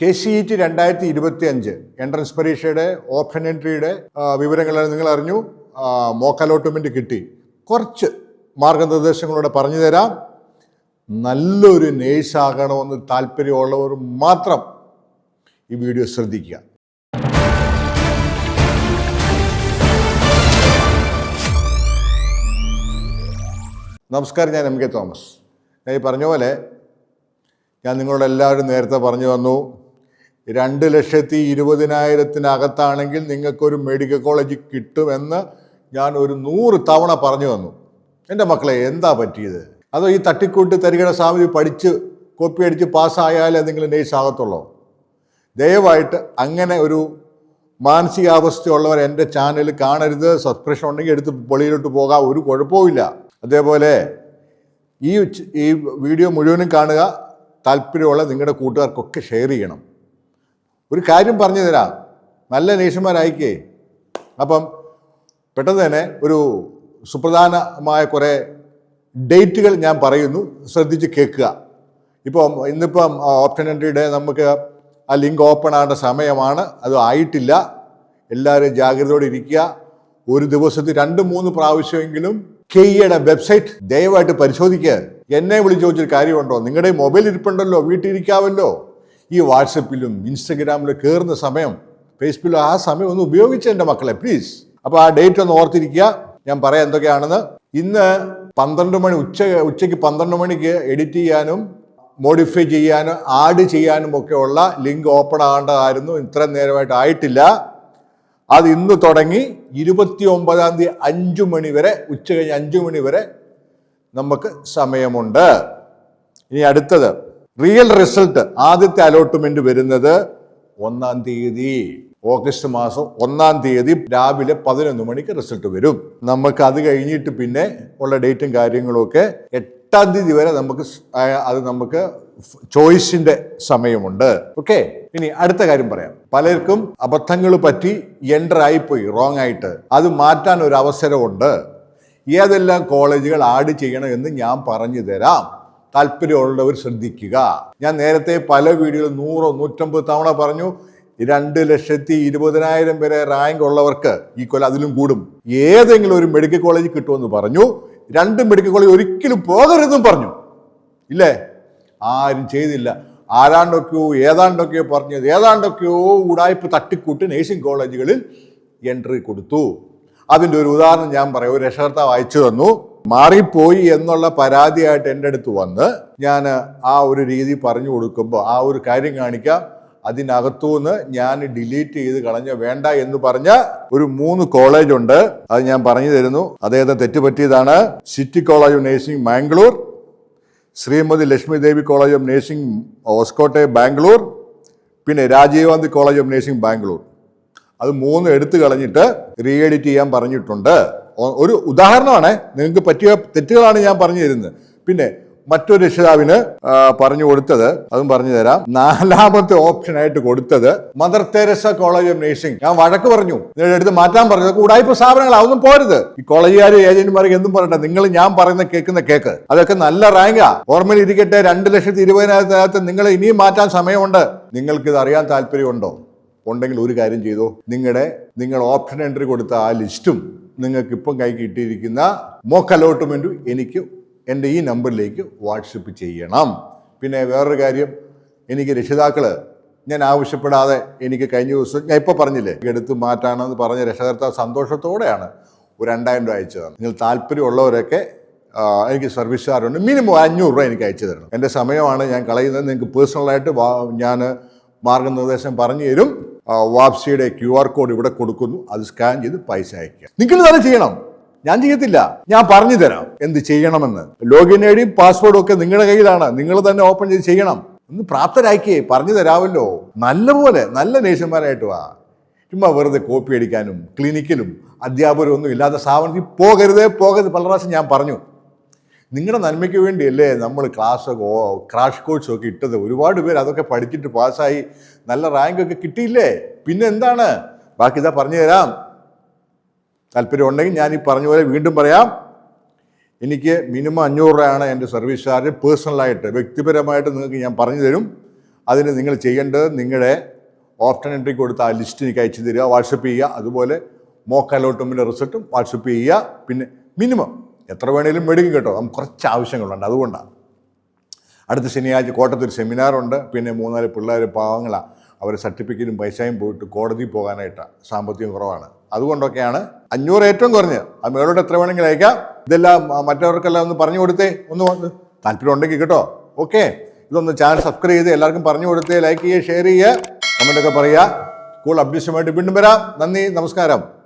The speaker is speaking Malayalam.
കെ സി ഇ ടി രണ്ടായിരത്തി ഇരുപത്തി അഞ്ച് എൻട്രൻസ് പരീക്ഷയുടെ ഓപ്ഷൻ എൻട്രിയുടെ വിവരങ്ങൾ നിങ്ങൾ അറിഞ്ഞു. മോക്ക അലോട്ട്മെന്റ് കിട്ടി. കുറച്ച് മാർഗനിർദ്ദേശങ്ങളോടെ പറഞ്ഞു തരാം. നല്ലൊരു നേഴ്സാകണമെന്ന് താല്പര്യമുള്ളവർ മാത്രം ഈ വീഡിയോ ശ്രദ്ധിക്കുക. നമസ്കാരം ഞാൻ എം കെ തോമസ്. ഞാൻ ഈ പറഞ്ഞ പോലെ ഞാൻ നിങ്ങളോട് എല്ലാവരും നേരത്തെ പറഞ്ഞു വന്നു. രണ്ട് ലക്ഷത്തി ഇരുപതിനായിരത്തിനകത്താണെങ്കിൽ നിങ്ങൾക്കൊരു മെഡിക്കൽ കോളേജ് കിട്ടുമെന്ന് ഞാൻ ഒരു നൂറ് തവണ പറഞ്ഞു വന്നു എന്റെ മക്കളെ എന്താ പറ്റിയത്? അതോ ഈ തട്ടിക്കൂട്ട് തരികട സാമതി പഠിച്ച് കോപ്പി അടിച്ച് പാസ്സായാലേ നിങ്ങൾ നേഴ്സ് ആകത്തുള്ളോ? ദയവായിട്ട് അങ്ങനെ ഒരു മാനസികാവസ്ഥയുള്ളവർ എന്റെ ചാനൽ കാണരുത്. സബ്സ്ക്രിപ്ഷൻ ഉണ്ടെങ്കിൽ എടുത്ത് പൊളിയിലോട്ട് പോകാം. ഒരു കുഴപ്പവുമില്ല അതേപോലെ ഈ ഈ വീഡിയോ മുഴുവനും കാണുക. താല്പര്യമുള്ള നിങ്ങളുടെ കൂട്ടുകാർക്കൊക്കെ ഷെയർ ചെയ്യണം. ഒരു കാര്യം പറഞ്ഞു തരാം. നല്ല നേഷ്യന്മാരായിക്കേ. അപ്പം പെട്ടെന്ന് തന്നെ ഒരു സുപ്രധാനമായ കുറേ ഡേറ്റുകൾ ഞാൻ പറയുന്നു. ശ്രദ്ധിച്ച് കേൾക്കുക. ഇപ്പം ഇന്നിപ്പം ഓപ്ഷൻ എൻട്രിയുടെ നമുക്ക് ആ ലിങ്ക് ഓപ്പൺ ആകേണ്ട സമയമാണ്. അത് ആയിട്ടില്ല. എല്ലാവരും ജാഗ്രതയോടെ ഇരിക്കുക. ഒരു ദിവസത്തിൽ രണ്ട് മൂന്ന് പ്രാവശ്യമെങ്കിലും കെ ഇയുടെ വെബ്സൈറ്റ് ദയവായിട്ട് പരിശോധിക്കുക എന്നെ വിളിച്ച് ചോദിച്ചൊരു കാര്യമുണ്ടോ? നിങ്ങളുടെ മൊബൈൽ ഇരിപ്പുണ്ടല്ലോ വീട്ടിലിരിക്കാമല്ലോ ഈ വാട്സപ്പിലും ഇൻസ്റ്റഗ്രാമിലും കയറുന്ന സമയം ഫേസ്ബുക്കിലും ആ സമയം ഒന്ന് ഉപയോഗിച്ച് എന്റെ മക്കളെ പ്ലീസ് അപ്പോൾ ആ ഡേറ്റ് ഒന്ന് ഓർത്തിരിക്കുക. ഞാൻ പറയാം എന്തൊക്കെയാണെന്ന്. ഇന്ന് പന്ത്രണ്ട് മണി ഉച്ച ഉച്ചയ്ക്ക് പന്ത്രണ്ട് മണിക്ക് എഡിറ്റ് ചെയ്യാനും മോഡിഫൈ ചെയ്യാനും ആഡ് ചെയ്യാനും ഒക്കെയുള്ള ലിങ്ക് ഓപ്പൺ ആകേണ്ടതായിരുന്നു. ഇത്രയും നേരമായിട്ട് ആയിട്ടില്ല. അത് ഇന്ന് തുടങ്ങി ഇരുപത്തി ഒമ്പതാം തീയതി അഞ്ചു മണി വരെ ഉച്ച കഴിഞ്ഞ് അഞ്ചു മണി വരെ നമുക്ക് സമയമുണ്ട്. ഇനി അടുത്തത്. റിയൽ റിസൾട്ട് ആദ്യത്തെ അലോട്ട്മെന്റ് വരുന്നത് ഒന്നാം തീയതി. ഓഗസ്റ്റ് മാസം ഒന്നാം തീയതി രാവിലെ പതിനൊന്ന് മണിക്ക് റിസൾട്ട് വരും. നമുക്ക് അത് കഴിഞ്ഞിട്ട് പിന്നെ ഉള്ള ഡേറ്റും കാര്യങ്ങളൊക്കെ എട്ടാം തീയതി വരെ നമുക്ക് അത് നമുക്ക് ചോയ്സിന്റെ സമയമുണ്ട്. ഓക്കെ ഇനി അടുത്ത കാര്യം പറയാം. പലർക്കും അബദ്ധങ്ങൾ പറ്റി എന്റർ ആയിപ്പോയി റോങ് ആയിട്ട്. അത് മാറ്റാൻ ഒരു അവസരമുണ്ട്. ഏതെല്ലാം കോളേജുകൾ ആഡ് ചെയ്യണം എന്ന് ഞാൻ പറഞ്ഞു തരാം. താല്പര്യമുള്ളവർ ശ്രദ്ധിക്കുക. ഞാൻ നേരത്തെ പല വീഡിയോയിൽ നൂറോ നൂറ്റമ്പത് തവണ പറഞ്ഞു രണ്ട് ലക്ഷത്തി ഇരുപതിനായിരം വരെ റാങ്ക് ഉള്ളവർക്ക് ഈ കൊല്ലം അതിലും കൂടും. ഏതെങ്കിലും ഒരു മെഡിക്കൽ കോളേജ് കിട്ടുമെന്ന് പറഞ്ഞു. രണ്ട് മെഡിക്കൽ കോളേജ് ഒരിക്കലും പോകരുതെന്നും പറഞ്ഞു. ഇല്ലേ? ആരും ചെയ്തില്ല. ആരാണ്ടൊക്കെയോ ഏതാണ്ടൊക്കെയോ പറഞ്ഞത് ഏതാണ്ടൊക്കെയോ ഉടായ്പ തട്ടിക്കൂട്ട് നേഴ്സിംഗ് കോളേജുകളിൽ എൻട്രി കൊടുത്തു. അതിന്റെ ഒരു ഉദാഹരണം ഞാൻ പറയാം. ഒരു രക്ഷകർത്താവ് അയച്ചു തന്നു. മാറിപ്പോയി എന്നുള്ള പരാതിയായിട്ട് എന്റെ അടുത്ത് വന്ന് ഞാൻ ആ ഒരു രീതി പറഞ്ഞു കൊടുക്കുമ്പോൾ ആ ഒരു കാര്യം കാണിക്കാം. അതിനകത്തുനിന്ന് ഞാൻ ഡിലീറ്റ് ചെയ്ത് കളഞ്ഞ വേണ്ട എന്ന് പറഞ്ഞ ഒരു മൂന്ന് കോളേജ് ഉണ്ട്. അത് ഞാൻ പറഞ്ഞു തരുന്നു. അദ്ദേഹത്തെ തെറ്റുപറ്റിയതാണ്. City college of nursing Mangalore Shrimati Lakshmi Devi college of nursing Hoskote Bangalore പിന്നെ Rajiv Gandhi college of nursing Bangalore അത് മൂന്ന് എടുത്തു കളഞ്ഞിട്ട് റീ എഡിറ്റ് ചെയ്യാൻ പറഞ്ഞിട്ടുണ്ട്. ഒരു ഉദാഹരണമാണ്. നിങ്ങൾക്ക് പറ്റിയ തെറ്റുകളാണ് ഞാൻ പറഞ്ഞു തരുന്നത്. പിന്നെ മറ്റൊരു രക്ഷിതാവിന് പറഞ്ഞു കൊടുത്തത് അതും പറഞ്ഞു തരാം. നാലാമത്തെ ഓപ്ഷൻ ആയിട്ട് കൊടുത്തത് mother Teresa college of nursing. ഞാൻ വഴക്ക് പറഞ്ഞു. എടുത്ത് മാറ്റാൻ പറഞ്ഞു. അതൊക്കെ ഉടായ്പ സ്ഥാപനങ്ങൾ അതൊന്നും പോരുത്. ഈ കോളേജുകാർ ഏജന്റുമാർക്ക് എന്തും പറയട്ടെ നിങ്ങൾ ഞാൻ പറയുന്ന കേൾക്കുന്ന കേക്ക്. അതൊക്കെ നല്ല റാങ്കാ. ഓർമ്മയിൽ ഇരിക്കട്ടെ രണ്ട് ലക്ഷത്തി ഇരുപതിനായിരത്തിനകത്ത് നിങ്ങൾ ഇനിയും മാറ്റാൻ സമയമുണ്ട്. നിങ്ങൾക്ക് ഇത് അറിയാൻ താല്പര്യമുണ്ടോ? ഉണ്ടെങ്കിൽ ഒരു കാര്യം ചെയ്തോ. നിങ്ങളുടെ നിങ്ങൾ ഓപ്ഷൻ എൻട്രി കൊടുത്ത ആ ലിസ്റ്റും നിങ്ങൾക്ക് ഇപ്പം കൈ കിട്ടിയിരിക്കുന്ന മോക്ക് അലോട്ട്മെന്റും എനിക്ക് എന്റെ ഈ നമ്പറിലേക്ക് വാട്സപ്പ് ചെയ്യണം. പിന്നെ വേറൊരു കാര്യം എനിക്ക് രക്ഷിതാക്കൾ ഞാൻ ആവശ്യപ്പെടാതെ എനിക്ക് കഴിഞ്ഞ ദിവസം ഞാൻ ഇപ്പോൾ പറഞ്ഞില്ലേ എടുത്ത് മാറ്റാണെന്ന് പറഞ്ഞ രക്ഷകർത്താവ് സന്തോഷത്തോടെയാണ് ഒരു രണ്ടായിരം രൂപ അയച്ചു അയച്ചതാണ് നിങ്ങൾ താല്പര്യമുള്ളവരൊക്കെ എനിക്ക് സർവീസ് ചാർജുണ്ട് മിനിമം അഞ്ഞൂറ് രൂപ എനിക്ക് അയച്ചു തരണം. എന്റെ സമയമാണ് ഞാൻ കളയുന്നത്. നിങ്ങൾക്ക് പേഴ്സണലായിട്ട് ഞാൻ മാർഗനിർദ്ദേശം പറഞ്ഞു തരും. വാപ്സിയുടെ ക്യു ആർ കോഡ് ഇവിടെ കൊടുക്കുന്നു. അത് സ്കാൻ ചെയ്ത് പൈസ അയക്കുക നിങ്ങൾ തന്നെ ചെയ്യണം. ഞാൻ ചെയ്യത്തില്ല. ഞാൻ പറഞ്ഞു തരാം. എന്ത് ചെയ്യണമെന്ന്. ലോഗിൻ ഐ ഡിയും പാസ്വേഡും ഒക്കെ നിങ്ങളുടെ കയ്യിലാണ്. നിങ്ങൾ തന്നെ ഓപ്പൺ ചെയ്ത് ചെയ്യണം. ഒന്ന് പ്രാപ്തരാക്കിയേ പറഞ്ഞു തരാമല്ലോ. നല്ലപോലെ നല്ല നേഴ്സുമാരായിട്ട് വാ. ചുമ്മാ വെറുതെ കോപ്പി അടിക്കാനും ക്ലിനിക്കിലും അധ്യാപകരും ഒന്നും ഇല്ലാത്ത സ്ഥാപനത്തിൽ പോകരുതേ പോകരുത്. പല പ്രാവശ്യം ഞാൻ പറഞ്ഞു. നിങ്ങളുടെ നന്മയ്ക്ക് വേണ്ടിയല്ലേ നമ്മൾ ക്ലാസ് ക്രാഷ് കോഴ്സും ഒക്കെ ഇട്ടത്? ഒരുപാട് പേര് അതൊക്കെ പഠിച്ചിട്ട് പാസ്സായി നല്ല റാങ്ക് ഒക്കെ കിട്ടിയില്ലേ? പിന്നെ എന്താണ്? ബാക്കി ഇതാ പറഞ്ഞു തരാം. താല്പര്യം ഉണ്ടെങ്കിൽ ഞാൻ ഈ പറഞ്ഞ പോലെ വീണ്ടും പറയാം. എനിക്ക് മിനിമം അഞ്ഞൂറ് രൂപയാണ് എന്റെ സർവീസ് ചാർജ് പേഴ്സണലായിട്ട് വ്യക്തിപരമായിട്ട് നിങ്ങൾക്ക് ഞാൻ പറഞ്ഞു തരും. അതിന് നിങ്ങൾ ചെയ്യേണ്ടത് നിങ്ങളുടെ ഓപ്ഷൻ എൻട്രി കൊടുത്ത ആ ലിസ്റ്റ് എനിക്ക് അയച്ചു തരിക വാട്സപ്പ് ചെയ്യുക. അതുപോലെ മോക്ക് അലോട്ട്മെന്റ് റിസൾട്ടും വാട്സപ്പ് ചെയ്യുക. പിന്നെ മിനിമം എത്ര വേണേലും മേടിക്കും കേട്ടോ. നമുക്ക് കുറച്ച് ആവശ്യങ്ങളുണ്ട്. അതുകൊണ്ടാണ് അടുത്ത ശനിയാഴ്ച കോട്ടത്തൊരു സെമിനാറുണ്ട്. പിന്നെ മൂന്നാൽ പിള്ളേർ പാവങ്ങളാണ് അവരെ സർട്ടിഫിക്കറ്റും പൈസയും പോയിട്ട് കോടതി പോകാനായിട്ടാണ് സാമ്പത്തികം കുറവാണ്. അതുകൊണ്ടൊക്കെയാണ് അഞ്ഞൂറ് ഏറ്റവും കുറഞ്ഞ്. ആ മേളോട് എത്ര വേണമെങ്കിലും അയക്കാം. ഇതെല്ലാം മറ്റവർക്കെല്ലാം ഒന്ന് പറഞ്ഞു കൊടുത്തേ. ഒന്ന് താല്പര്യം ഉണ്ടെങ്കിൽ കേട്ടോ. ഓക്കെ. ഇതൊന്ന് ചാനൽ സബ്സ്ക്രൈബ് ചെയ്ത് എല്ലാവർക്കും പറഞ്ഞു കൊടുത്തേ. ലൈക്ക് ചെയ്യുക ഷെയർ ചെയ്യുക കമന്റൊക്കെ പറയുക. സ്കൂൾ അപ്ഡേഷനുമായിട്ട് വീണ്ടും വരാം. നന്ദി നമസ്കാരം.